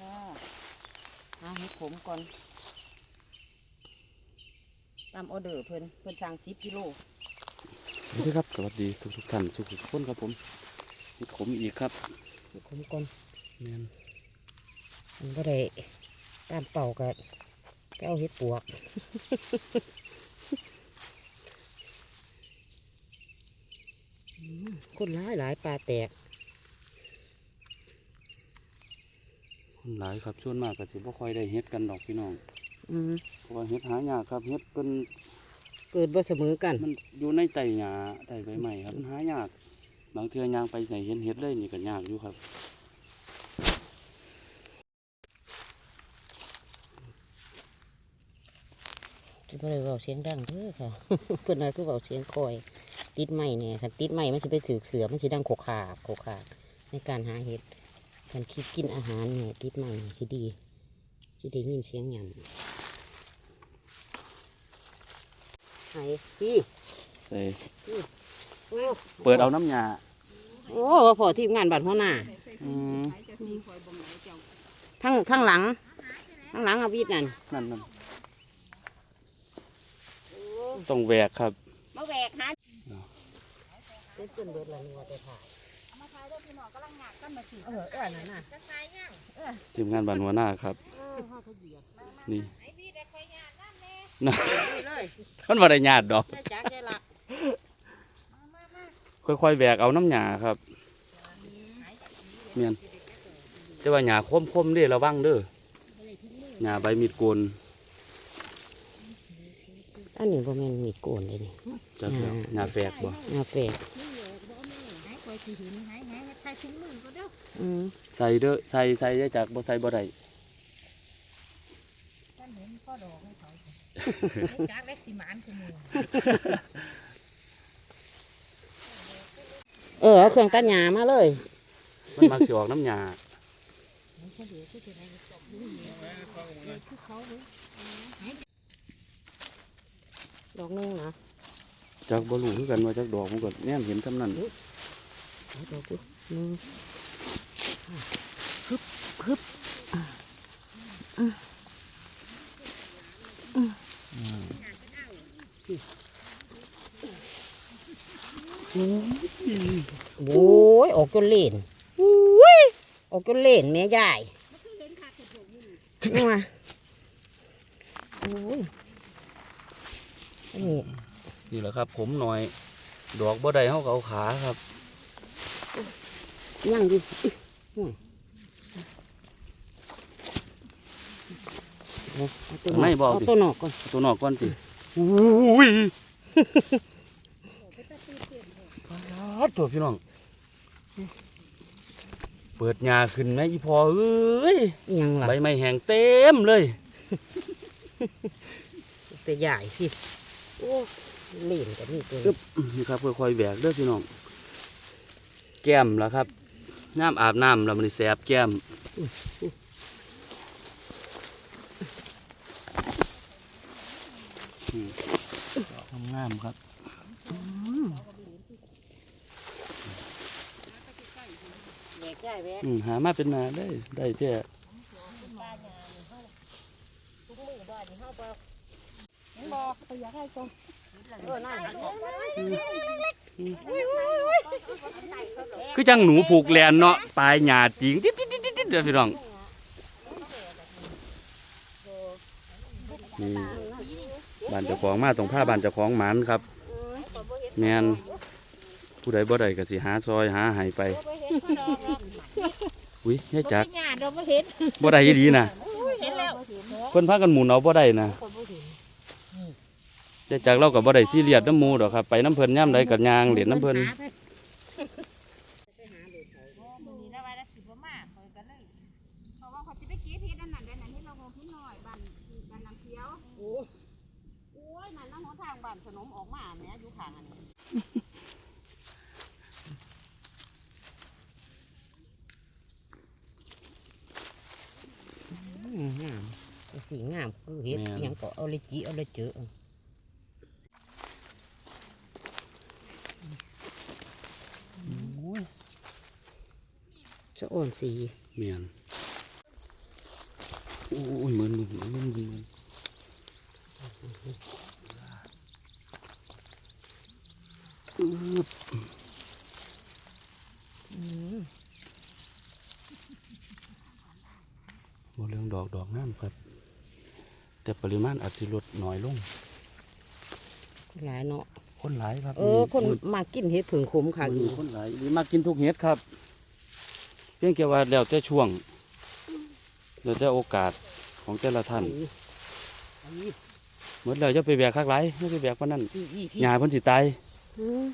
ค่ะหาเห็ดขมก่อนตามออเดอร์เพิ่นเพิ่นสั่งสิบกิโลสวัสดีครับ สวัสดีทุกทุกๆท่านทุกทุกๆคนครับผมเห็ดขมอีกครับเห็ดขมก่อนแมนมันก็ได้ตามเป่ากับไปเอาเห็ดปวกอืมคนร้ายหลายปลาแตก คน หลายครับส่วนมากก็สิบ่ค่อยได้เฮ็ดกันดอกพี่น้องอืมเพราะว่าเฮ็ดหายากครับเฮ็ดเป็นเกิดบ่เสมอกัน มันอยู่ในไตหญ้าไตใบไม้ครับมันหายาก บางเทื่อยางไปไหนเห็นเฮ็ดเลยนี่ก็ยากอยู่ครับจะไม่ได้เบาเสียงดังเด้อค่ะ เพื่อนนายก็เบาเสียงคอย ติดไม้เนี่ยค่ะติดไม้มันจะไปถือเสือมันจะดังโขกขากโขกขากในการหาเห็ด การคิดกินอาหารเนี่ยติดไม้เนี่ยสิดีสิได้ยินเสียงหยำไหนพี่ใส่โอ้เปิดเอาน้ำยาโอ้พอทีมงานบัตรหัวหน้าอืมทั้งทั้งหลังทั้งหลังอาวิทนั่นนั่นนั่นต้องแหวกครับมาแหวกหาเป็นเพื่อนเบิดละนัวแต่ถ่าย เออเออนั่นน่ะทีมงานบ้านหัวหน้าครับเออห้าเขาเหยียบนี่นี่นะเลยมันบ่ได้ญาติดอก ได้จักได้หลักค่อยๆแหวกเอาน้ำหยาครับเมียนแต่ว่าหยาคมๆเด้ระวังเด้อหยาใบมีดโกนอันนี้บ่แม่นมีดโกนเลยนี่จักแล้วหยาแฝกบ่งาแปลกอืมใส่เด้อใส่ใส่ได้จากบ่ใส่บ่ได้จากเล็กสิหมานคือหมูเออเอาเครื่องตัดหญ้ามาเลย มันมักสิออกน้ำหยาดอกหนึงนะจักบ่รู้คือกันว่าจักดอกมันก็แนมเห็นซำนั้นเอา ดอกดูหนึ่งฮึบฮึบอะอะอะโอ้ยออกจนเล่นโอ้ยออกจนเล่นแม่ยายนี่มาโอ้ยนี่นี่แหละครับ ผมหน่อย ดอกบ่ได้เฮาก็เอาขาครับ ยังอยู่อื้อเอาตัวไม่บอกเอาสิตัวนอกก่อนเอาตัวนอกก่อนสิอุ้ยปาดตัวพี่น้อง เปิดหญ้าขึ้นไหมอีพอเอ้ยอิหยังล่ะใบไม้แห้งเต็มเลยแต่ใหญ่สิโอ้เล่นกันนี่ตัวปึ๊บนี่ครับค่อยๆแบกเด้อพี่น้อง แก้มแล้วครับ น้ำอาบน้ำแล้วมันสิแสบแก้มอืมงามๆครับแบกได้แบกอืมหามาเป็นนาได้ได้แท้ทุกมือบ้านนี่เฮาไปบอกไปอยากให้ตรงเออนั่นน่ะ คือจังหนูผูกแลนเนาะปลายหญ้าจริงจิ๊ดจิ๊ดจิ๊ดจิ๊ดเด้อพี่น้องนี่บ้านเจ้าของมาตรงผ้าบ้านเจ้าของหมันครับแมนผู้ใดบ่ได้ก็สิหาซอยหาหายไปอุ้ยยายจักบ่ได้อีดีนะเห็นแล้วเพิ่นพากันหมุนเอาบ่ได้นะ ยายจักเราก็บ่ได้ซีเรียสน้ำหมูดอกครับ ไปน้ำเพิ่นย่ำใดก็ย่างเหรียญน้ำเพิ่นมือนี้แล้วว่าแล้วสิบ่มากคอยกันเลยเพราะว่าเขาจะไปเก็บเห็ดอันนั้นอันนั้นที่เราคงพิ้นหน่อยบ้านบ้านน้ำเขียวโอ้โอ้ยนั่นนะหนทางบ้านสนมออกมาแหม่อยู่ข้างอันนี้อืมงามแต่สีงามคือเห็ดอิหยังก็เอาเลยจีเอาเลยเจอ อ่อนสีเมียนอ้ยเหมือนมึงเหมือนมึงเหมือนอึ๊บบ่เรื่องดอกดอกน้ำครับ แต่ปริมาณอาจจะลดน้อยลง หลายเนาะคนหลายครับเออ คนมากินเห็ดผึ่งขมค่ะ คนหลายมากินทุกเห็ดครับ เพียงแค่ว่าแล้วแต่ช่วงแล้วแต่โอกาสของแต่ละท่านหมดแล้วจะไปแบกคักไรไม่ไปแบกปานนั้นพี่พี่พี่หญ้าเพิ่นสิตายอืม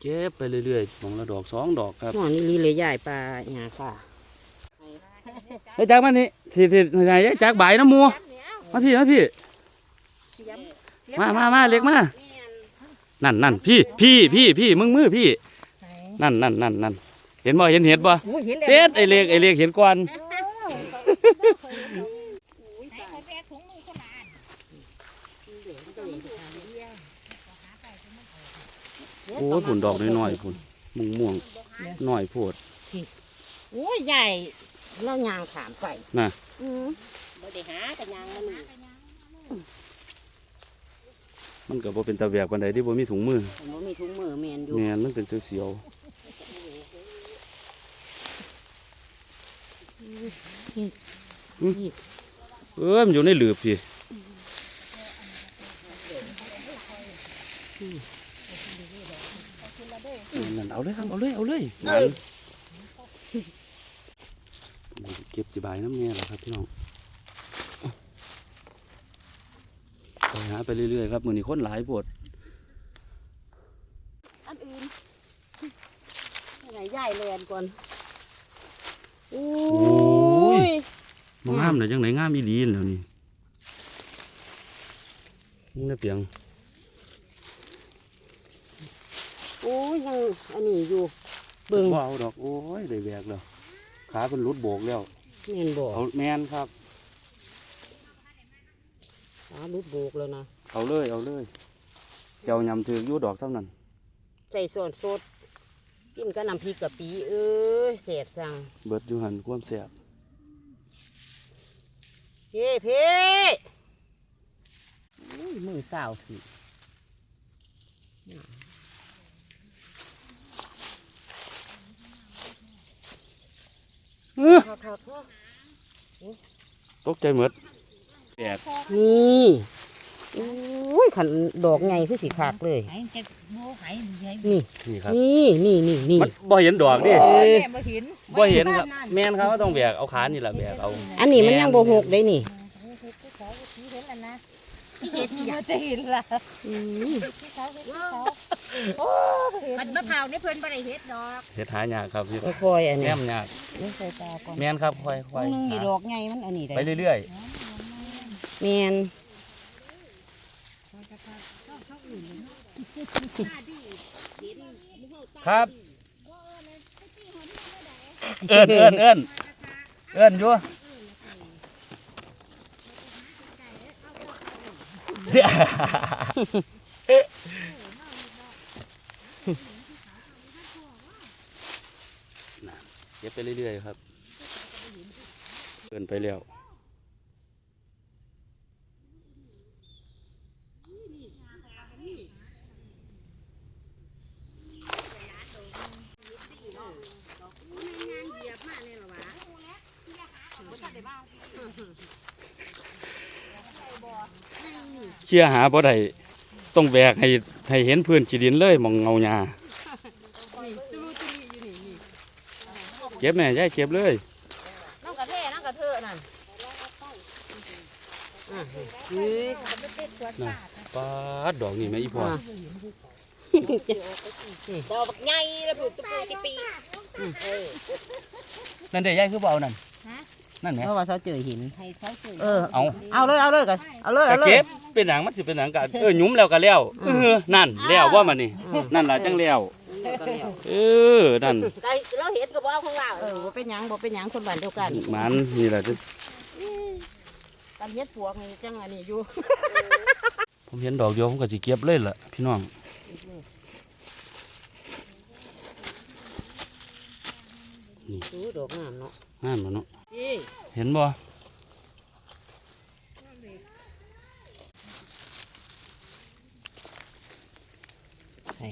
เก็บไปเรื่อยๆมองละดอกสองดอกครับหมอนี่ลีเลยใหญ่ปลาหยาค่ะไอ้จักมันนี่สิสิไหนไอ้จักใบายน้ำมัวมาพี่มาพี่มามามาเล็กมา นั่นนั่นพี่พี่พี่พี่มึงมือพี่ นั่นนั่นนั่นนั่นเห็นบ่เห็นเห็ดบ่โอ้ยเห็นแล้วเซ็ดไอ้เล็กไอ้เล็กเห็นก่อนไหนเขาแบกถุงมือเข้ามาอันโอ้ยผุนดอกน้อยๆผุนม่วงม่วงๆน้อยโพดโอ้ยใหญ่เรายางขามไปน่ะอืมบ่ได้หากันยางมันนี่ มันก็บ่เป็นตาแบกปานใดที่บ่มีถุงมือผมบ่มีถุงมือแมนอยู่แม่นมันเป็นเสียวๆเออมันอยู่ในหลืบพี่นั่นเอาเลยครับเอาเลยเอาเลยนั่นเก็บจีบายน้ำเนี่ยแหละครับพี่น้องไป หาไปเรื่อยๆครับมือนี้คนหลายปวดอันอื่นไหนใหญ่แลนก่อนโอ้ยยมางามเลยจังไหนงามอีหลีนแล้วนี่นี่นะเปียงโอ้ยยังอันนี้อยู่เบิ่งบ่เอาดอกโอ้ยได้แบกแล้วขาเป็นรุดโบกแล้วแม่นบ่เอาแมนครับ ขาลุดโบกแล้วนะ เอาเลยเอาเลยเจ้ายำถือกอยู่ดอกซ้ำนั่นใส่ส่วนสดกินกับน้ำพริกกะปิเอ้ยแสบสั่งเบิดอยู่หันความแสบเฮ้เพ่อุ้ยมือสาวสิคักๆเนาะตกใจหมด แบกนี่อุ้ยขันดอกไงคือสีขากเลยไหนจะโม่ไหนไหนนี่ นี่ครับนี่นี่นี่นี่ มันบ่เห็นดอกดิเอ้ยแม่บ่เห็นบ่เห็นครับ แมนครับต้องแบกเอาขานี่แหละแบกเอา อันนี้มันยังโบหกได้นี่เขาสีเห็นแล้วนะเห็นอย่าจะเห็นละอืมเขาเห็นเขาโอ้มันมะพร้าวนี่เพิ่นบ่ได้เฮ็ดดอกเฮ็ดหายากครับเฮ็ดค่อยๆอันแนนี้มยากไม่ใส่ตาก่อนแมนครับค่อยตรงนึงนี่ๆดอกไงมันอันนี้ได้ไปเรื่อย แมนๆครับ เอิ้นเอิ้นเอิ้นเอิ้นอยู่เจ้าน่ะเก็บไปเรื่อยๆครับเกินไปแล้ว เชี่ยหาบ่ได้ต้องแบกให้ให้เห็นพื้นขีดินเลยหมองเงาหญ้าเก็บแม่ยายเก็บเลยน้องกระเทน้องกระเทอะนั่นอะเฮ้ยปาดดอกนี่แม่อีพ่ออะดอกบักใหญ่แล้วปลูกตะปูตะปีนั่นเด้ยายคือบ่เอานั่น นั่นแหมเพราะว่าเขาเจอหิน ให้เขาซื้อเออ เอาเอาเลยเอาเลยกันเอาเลยก็เอาเลย เก็บเป็นหนังมันสิเป็นหนังกันเออหยุ้มแล้วก็แล้วเออนั่นแล้วว่ามันนี่อืมนั่นล่ะจังแล้วเออนั่นเราเห็นกับว่าของเราเออบ่เป็นหยังบ่เป็นหยังคนบ้านเดียวกันมันนี่แหละที่การเฮ็ดปวกนี่จังอันนี้อยู่ ผมเห็นดอกเดียวผมก็สิเก็บเลยล่ะพี่น้องดูดอกงามเนาะงามแล้วเนาะนี่ เห็นบ่ใช่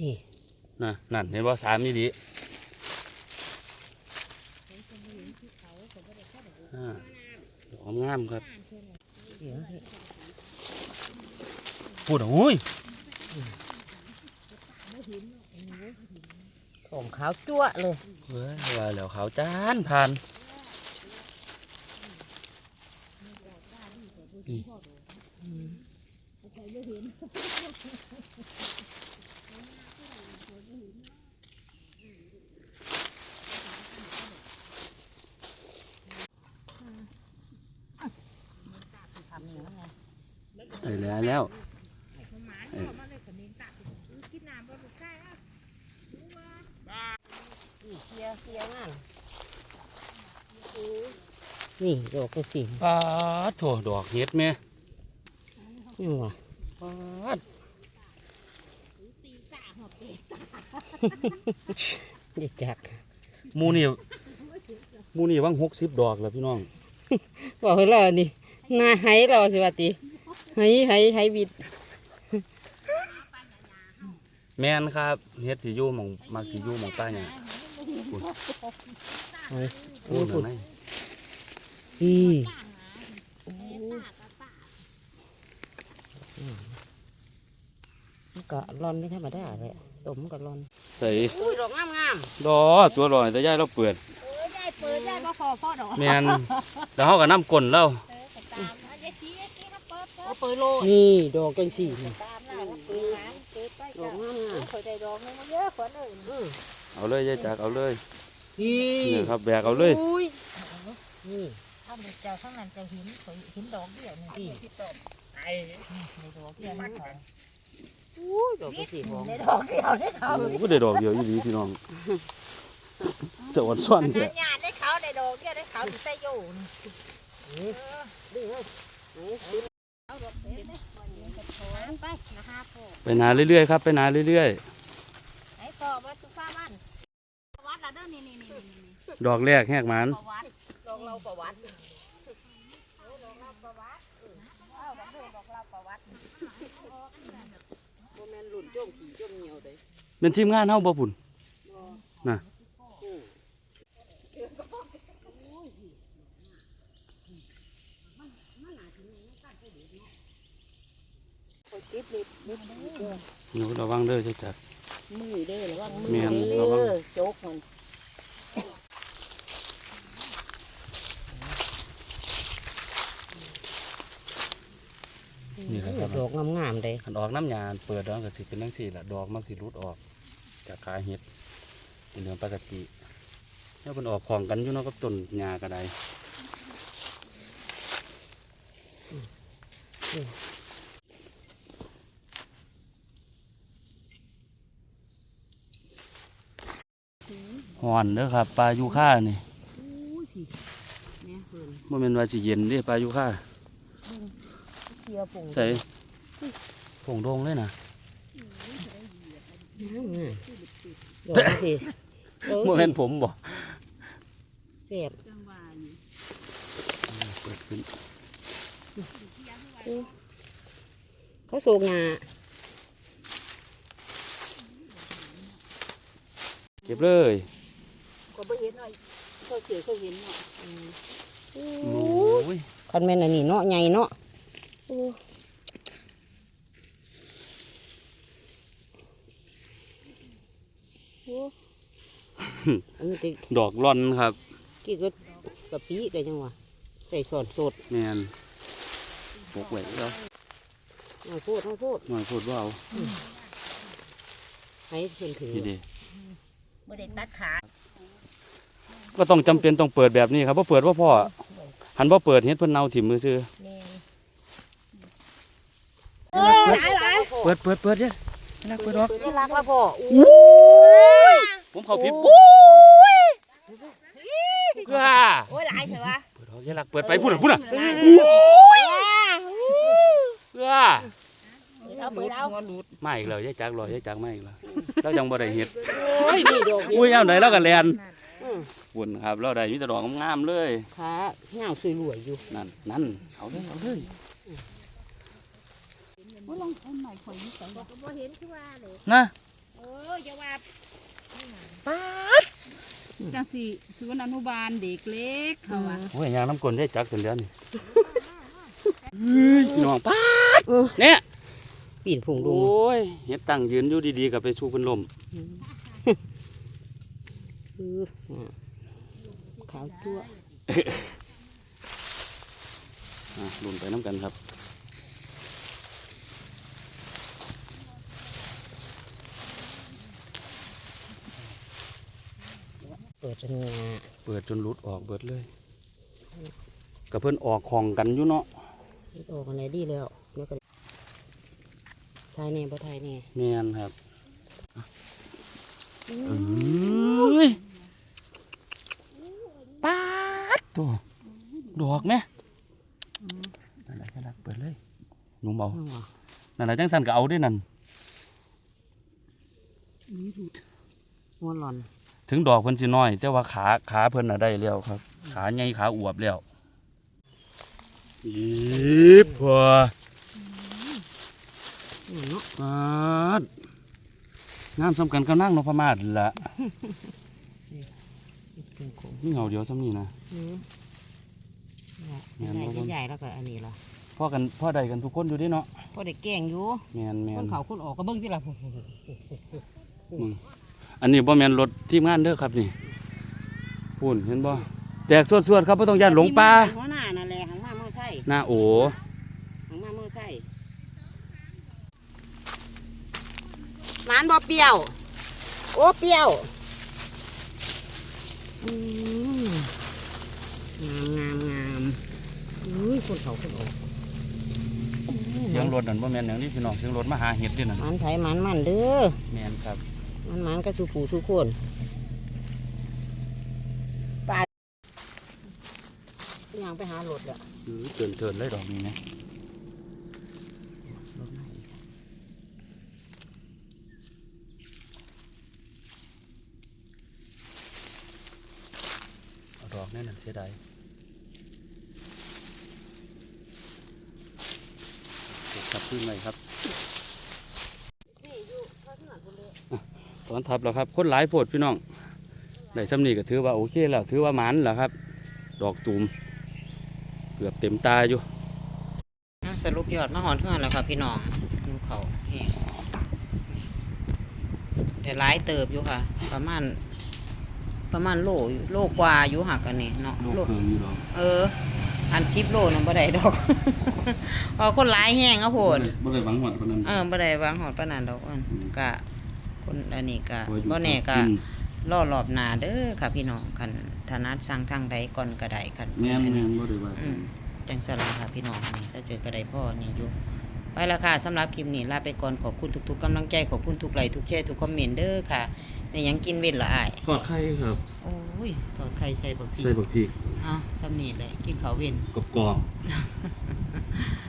นี่นะนั่นเห็นบ่สามนี่ดีอ่าดอกงามครับเดี๋ยวให้พูดอะอุ้ย ผมขาวจั่วเลยเว้ยว่าแล้วขาวจานผ่านนี่ ทำอย่างนั้นไง ใส่แล้วแล้ว นี่เคลียร์เคลียร์งานนี่ดอกก็สิปาดโถดอกเห็ดแม่ยังวะปาดเด็กจักหมูนี่หมูนี่วังหกสิบดอกแล้วพี่น้องบอกให้เรานี่นาไห้เราสิว่าติไห้ไห้ไห้บิด แม่นครับเฮ็ดสิอยู่หมองมักสิอยู่หมองใต้เนี่ย ไห้โอ้ยไหนอืมมันก็ร้อนไม่ธรรมดาเลยต้มมันก็ร้อนใส่อุ้ยดอกงามงามดอตัวลอยแต่ยายเราเปิดเออยายเปิดยายบ่พอพ่อดอกแม่นแล้วเฮาก็น้ำก้นแล้วเออไปตามอันยายชี้ยายชี้ครับเปิดเปิดเปิดโลนี่ดอกจังสี่นี่ตามหน้าแล้วเปิดหางเปิดไปดอจ้ะกงามงาม เคยได้ดอกนึงมาเยอะกว่านึงอืมเอาเลยยายจักเอาเลยนี่นี่ครับแบกเอาเลยอุ้ยนี่ถ้ามันเจ้าข้างนั้นจะหินข่อยหินดอกเดียวนี่ที่ตบไอ้ในดอกเดียวนี่ข่อยอุ้ยดอกจังสี่ของในดอกเดียวนี่เขาโอ้ก็ได้ดอกเดียวอีหลีพี่น้องจะอ่อนซ่อนอันแท้นั้นญาติได้เขาได้ดอกเดียวได้เขาที่ใส่อยู่นี่ดึงเลยเอาดอกเด็ดนะไปนะฮะพ่อไปนาเรื่อยๆครับ ไปนาเรื่อยไอ้พ่อ วัดสุภาพบ้านวัดละเด้อนี่นี่นี่นี่ๆดอกแรกแหกหมันประวัติดอกเราประวัติโมเมนหลุ่นจ้มขี่จ้มเหนียวเลยเป็นทีมงานเฮาบ่พุ่นคนติดเล็บเล็บเด้อหนูระวังเด้อเจ้าจัก มือเด้อระวังมืแม่นเด้ระวังอโจกมันนี่แหละครับดอกงามๆเลยคันออกน้ำยาเปิดแล้วก็สิเป็นจังซี่ล่ะดอกมันสิรุดออก จากขาเห็ดเป็นเรื่องปกติเนี่ยมันออกของกันอยู่เนาะกับต้นหญ้าก็ได้ ห่อนเด้อครับปลายูค่านี่อุ้ยพี่เนี่ยเพิ่นบ่แม่นว่าสิเย็นเด้ปลายูค่าเกียร์ปุ่งใส่ผงโดงเลยนะงามงามดอกสิบ่แม่นผมบ่เสียบเปิดขึ้นเขาโศกงาเก็บเลย ก็บ่เห็นหน่อยเขาเสียเขาเห็นเนาะโอ้ยคันแม่นอันนี้เนาะใหญ่เนาะโอ้โอ้อันนี้ติดอกร่อนครับกี่ก็กะปิกันยังวะใส่สอนสดแมนปกไว้แล้วเอาโพดเอาโพดหน่อยพูดว่าเอาให้เพิ่นถือดีดีบ่ได้ตัดขา ก็ต้องจำเป็นต้องเปิดแบบนี้ครับเพราะเปิดว่าพ่อหันว่าเปิดเฮ็ดเพิ่นเนาถิ่มมือซื้อนี่เปิดเปิดเปิดเด้นักเปิดออกที่รักละพ่อผมเข้าผิดปุ้ยเพื่อโอ้ยหลายเถอะวะเปิดออกอย่าลักเปิดไปพูดน่ะพูดน่ะเพื่อเอาเปิดหัวหลุดมาอีกแล้วยายจักรอยายจักมาอีกแล้วเราจังบ่ได้เฮ็ดโอ้ยนี่ดอกเดีวอุ้ยเอาไหนเราก็แลน อืมปุ่นครับเราได้มีแต่ดอกงามๆเลยขาเงาสวยรวยอยู่นั่นนั่นเอาเลยเอาเลยว่าลองเอาใหม่ข่อยนี่ใส่ก็บ่เห็นคือว่าเลยนะโอ้ยอย่าว่าป๊าดจังสิศูนย์อนุบาลเด็กเล็กเขาว่าโอ้ยยางน้ำกลนยายจักจนเดือนนี่เฮ้ยน้องป้าดเออเนี่ยปีนผงโอดุง้ยเฮ็ดตั้งยืนอยู่ดีๆกับไปสู้เพิ่นลมคืออ่าขาวจั่วอะลุ้นไปน้ำกันครับเปิดจนงาเปิดจนหลุดออกเบิดเลยกับเพิ่นออกของกันอยู่เนาะคิดออกอะไรดีแล้วเดี๋ยวก็ทายแน่บ่ทายแน่แม่นครับเอ้ยป้าด ตัว ดอกไหมนั่นแหละแค่รักเปิดเลยหนุ่มเอาเอาว่ะนั่นแหละจังสันก็เอาด้วยนั่นหัวหลอน ถึงดอกเพิ่นสิน้อย แต่ว่าขาขาเพิ่นน่ะได้แล้วครับ ขาใหญ่ขาอวบแล้วอีบพอนี่เนาะปาดงามสำคัญก็นั่งนพมาศละเป็ นโคงนี่เงาเดียวซ้ำนี่นะ อืมแม่ใหญ่นบ่ใหญ่ใหญ่แล้วก็อันนี้ล่ะพ่อกันพ่อใดกันทุกคนอยู่เดิเนาะพอได้แกล้งอยู่แมนแมคนนเขาคนออกก็เบิ่งที่ละอันนี้บ่แมนรถทีมงานเด้อครับนี่พูนเห็นบ่แตกสวดๆครับบ่ต้องย่านหลงป่าหัวหน้านั่นแหละหังมาเมื่อใช่หน้าโอหังมาเมื่อใช่หมานบ่เปรี้ยว โอ้เปรี้ยวอืม งามงามงามอุ้ยคนเขาคนออกเสียงรถนั่นบ่แม่นหยังนี่พี่น้องเสียงรถมาหาเห็ดนี่นั่นหมันไถหมันมันเด้อแม่นครับมันมันก็สู่ผู้สู่คนปลาย่างไปหารถอะอื้อเกินเกินเลยดอกนี้นะ ออกแน่นอนเสียดายเก็บทับขึ้นเลยครับตอนทับแล้วครับคนหลายโพดพี่น้องได้สำนีก็ถือว่าโอเคแล้วถือว่าหมันแล้วครับ ดอกตูมเกือบเต็มตาอยู่สรุปยอดมาหอนเพื่อนแล้วครับพี่น้องดูเขาแห้งแต่หลายเติบอยู่ค่ะ ประมาณ ประมาณโลอยู่โลกว่าอยู่หักกันนี่เนาะลูกเพิ่งอยู่ดอกเออ อันชิปโลนึงบ่ได้ดอกเพอคนหลายแห้งเอาโพดบ่ได้หวังหอดปานนั้นเออบ่ได้วางหอดปานนั้นดอกอันอืมกะคนอันนี้กะบ่อยู่บ่แน่กะอืมรอรอบหน้าเด้อค่ะพี่น้องคันถนัดสร้างทางใดก่อนก็ได้คันแม่นแม่นบ่ได้ว่าอืมจังสลาค่ะพี่น้องนี่ถ้าเจอก็ได้พ่อนี่อยู่ไปและค่ะสำหรับคลิปนี้ลาไปก่อนขอบคุณทุกๆกำลังใจขอบคุณทุกไลค์ทุกแชร์ทุกคอมเมนต์เด้อค่ะ ในยังกินเว้นละอ้ายทอดไข่ครับ โอ้ยทอดไข่ใส่บักพริกใส่บักพริกเอ้าสำนีเลยกินข้าวเว้นกรอบๆ